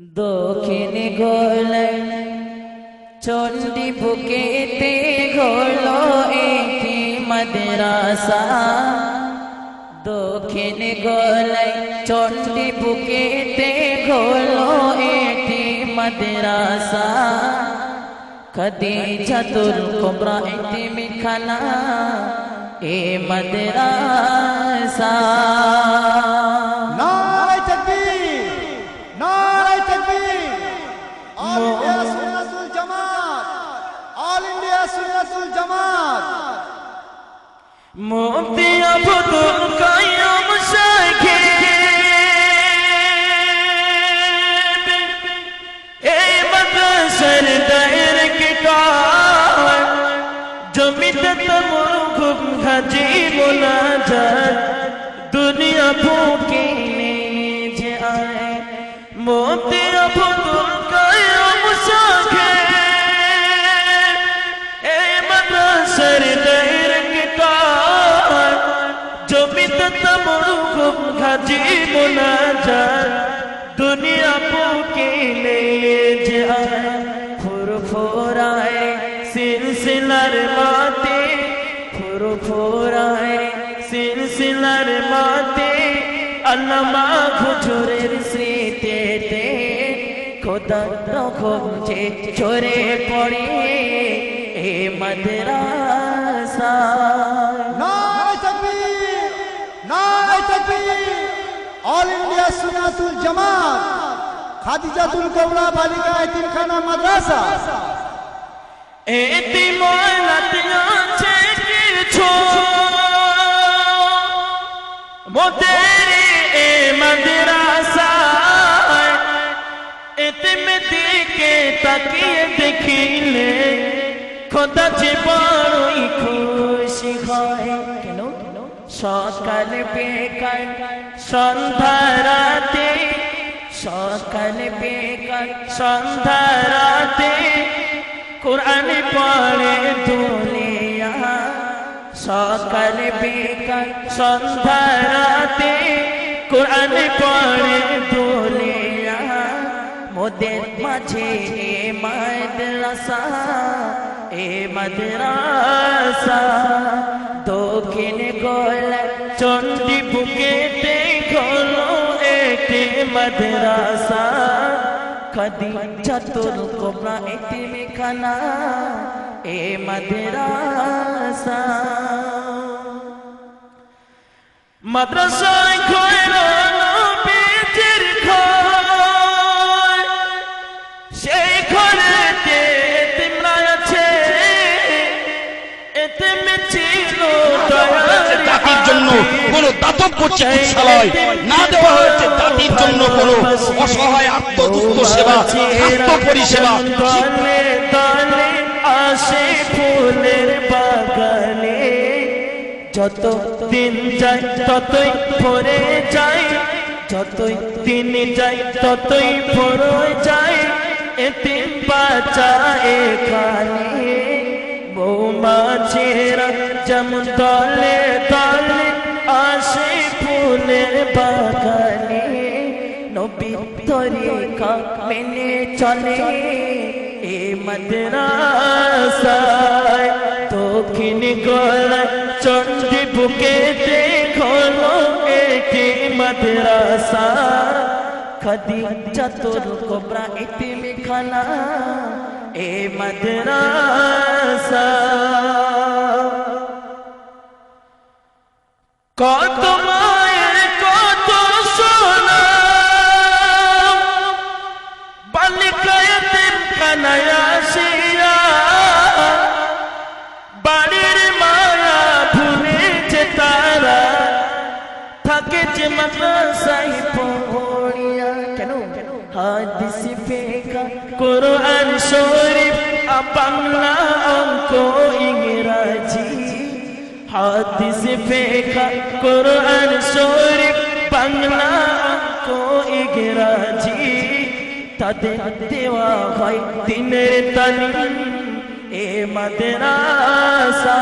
দক্ষিণ গোলে চণ্ডী বুকেতে ঘোলো একটি মাদ্রাসা দক্ষিণ গোলে চণ্ডী বুকেতে ঘোলো একটি মাদ্রাসা খদিজাতুল কুবরা ইতিমিখানা এ মাদ্রাসা মুফতি আব্দুল কাইয়ুম শাকিব এই মাদ্রাসার দায়ের কিতাব জমিতে তমর খুব হাজি মোনাজাত দুনিয়া ভুকে যে আয়। মুফতি আব্দুল খুব হাজি মোনাজাত দুনিয়া ভুকে যে আয়, ফুরফুরায় সিলসিলার মাতে ফুরফুরায় সিলসিলার মাতে আল্লামা হুজুরের স্মৃতিতে খোদা রকম যে চরে পড়ে এ মাদ্রাসা। নারায় তাকবীর নারায় তাকবীর। অল ইন্ডিয়া সুন্নাতুল জামাত, খাদিজাতুল কুবরা বালিকা এতিমখানা মাদ্রাসা। এতে ময়নাতে আছে কিছু মোদের এ মাদ্রাসায়। এতে মে দিকে তাকিয়ে দেখিলে খোদা যে বড়ই খুশি হয়। সকাল বেকার, সন্ধ্যা রাতে, সকাল বেকার, সন্ধ্যা রাতে, কোরআন পড়ে দুনিয়া। সকাল বেকার, সন্ধ্যা রাতে, কোরআন পড়ে দুনিয়া। মোদের মাঝে মাদ্রাসা, এ মাদ্রাসা, দক্ষিণ গোলা চণ্ডী বুকেতে খোলো একটি মাদ্রাসা। খাদিজাতুল কুবরা ইতিমখানা এ মাদ্রাসা। মাদ্রাসায় খয়রা নবীজির ঘর। সেই ঘরেতে এতিমরা আছে। জাতির জন্য কোন দাতব্য চিকিৎসালয় না দেওয়া হয়েছে। জাতির জন্য কোন অসহায় আত্মদুঃখ সেবা স্বাস্থ্য পরিষেবা যত দিন যায়, ততই ভরে যায়। যতই দিন যায়, ততই ভরে যায়। এতে বাঁচা এখানে। বৌমাছেরা যেমন দলে দলে আসে ফুলের বাগানে, নবী তরিকা মেনে চলে। এ মাদ্রাসায় দক্ষিণ গলা চণ্ডী বুকে দেখল এটি মাদ্রাসা। খাদিজাতুল কুবরা ইতিমখানা, এ মাদ্রাসা। কত মায়ের মাদ্রাসায় পড়িয়া কেন? হাদিস ফেকা। কোরআন শরীফ বাংলা অঙ্ক ইংরাজি। হাদিস ফেকা। কোরআন শরীফ বাংলা অঙ্ক ইংরাজি। তাদের দেওয়া হয় দিনের তালিম এ মাদ্রাসা।